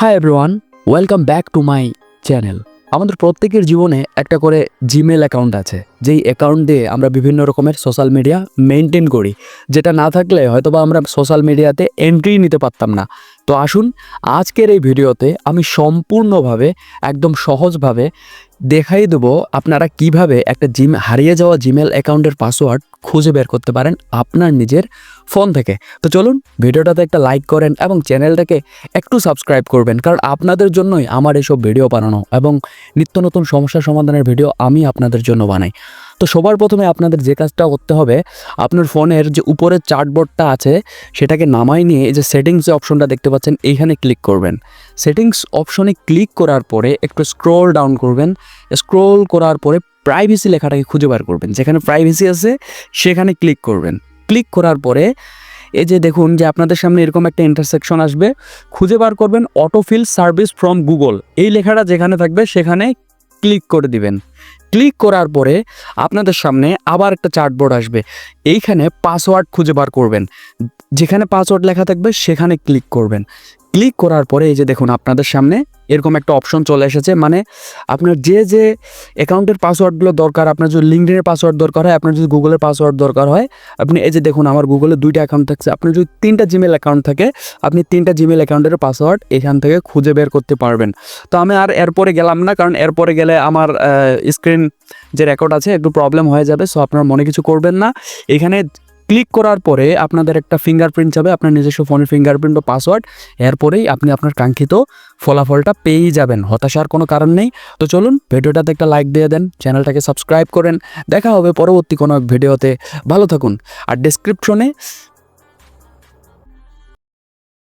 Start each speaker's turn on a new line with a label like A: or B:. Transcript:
A: Hi everyone welcome back to my channel আমাদের প্রত্যেকের জীবনে একটা করে জিমেল অ্যাকাউন্ট আছে, যেই অ্যাকাউন্ট দিয়ে আমরা বিভিন্ন রকমের সোশ্যাল মিডিয়া মেনটেন করি। যেটা না থাকলে হয়তোবা আমরা সোশ্যাল মিডিয়াতে এন্ট্রি নিতে পারতাম না। তো আসুন, আজকের এই ভিডিওতে আমি সম্পূর্ণভাবে, একদম সহজভাবে দেখাই দেবো আপনারা কীভাবে একটা জিম, হারিয়ে যাওয়া জিমেল অ্যাকাউন্টের পাসওয়ার্ড খুঁজে বের করতে পারেন আপনার নিজের ফোন থেকে। তো চলুন, ভিডিওটাতে একটা লাইক করেন এবং চ্যানেলটাকে একটু সাবস্ক্রাইব করবেন, কারণ আপনাদের জন্যই আমার এসব ভিডিও বানানো এবং নিত্য নতুন সমস্যা সমাধানের ভিডিও আমি আপনাদের জন্য বানাই। তো সবার প্রথমে আপনাদের যে কাজটা করতে হবে, আপনার ফোনের যে উপরের চার্টবোর্ডটা আছে, সেটাকে নামাই নিয়ে এই যে সেটিংস অপশনটা দেখতে পাচ্ছেন, এইখানে ক্লিক করবেন। সেটিংস অপশনে ক্লিক করার পরে একটু স্ক্রোল ডাউন করবেন। স্ক্রোল করার পরে প্রাইভেসি লেখাটাকে খুঁজে বার করবেন। যেখানে প্রাইভেসি আছে, সেখানে ক্লিক করবেন। ক্লিক করার পরে এই যে দেখুন যে আপনাদের সামনে এরকম একটা ইন্টারসেকশন আসবে। খুঁজে বার করবেন অটোফিল সার্ভিস ফ্রম গুগল এই লেখাটা যেখানে থাকবে, সেখানে ক্লিক করে দিবেন। ক্লিক করার পরে আপনাদের সামনে আবার একটা চার্টবোর্ড আসবে। এইখানে পাসওয়ার্ড খুঁজে বার করবেন। যেখানে পাসওয়ার্ড লেখা থাকবে সেখানে ক্লিক করবেন। ক্লিক করার পরে এই যে দেখুন আপনাদের সামনে এরকম একটা অপশন চলে এসেছে। মানে আপনার যে যে অ্যাকাউন্টের পাসওয়ার্ডগুলো দরকার, আপনার যদি লিঙ্কডিনের পাসওয়ার্ড দরকার হয়, আপনার যদি গুগলের পাসওয়ার্ড দরকার হয়, আপনি এই যে দেখুন আমার গুগলে দুইটা অ্যাকাউন্ট থাকছে। আপনার যদি তিনটা জিমেল অ্যাকাউন্ট থাকে, আপনি তিনটা জিমেল অ্যাকাউন্টের পাসওয়ার্ড এখান থেকে খুঁজে বের করতে পারবেন। তো আমি আর এরপরে গেলাম না, কারণ এরপরে গেলে আমার স্ক্রিন যে রেকর্ড আছে, একটু প্রবলেম হয়ে যাবে সো আপনারা মনে কিছু করবেন না। এখানে ক্লিক করার পরে আপনাদের একটা ফিঙ্গারপ্রিন্ট যাবে, আপনার নিজস্ব ফোনের ফিঙ্গারপ্রিন্ট বা পাসওয়ার্ড এরপরেই আপনি আপনার কাঙ্ক্ষিত ফলাফলটা পেয়েই যাবেন, হতাশার কোনো কারণ নেই। তো চলুন, ভিডিওটাতে একটা লাইক দিয়ে দেন, চ্যানেলটাকে সাবস্ক্রাইব করেন। দেখা হবে পরবর্তী কোনো ভিডিওতে। ভালো থাকুন। আর ডেসক্রিপশনে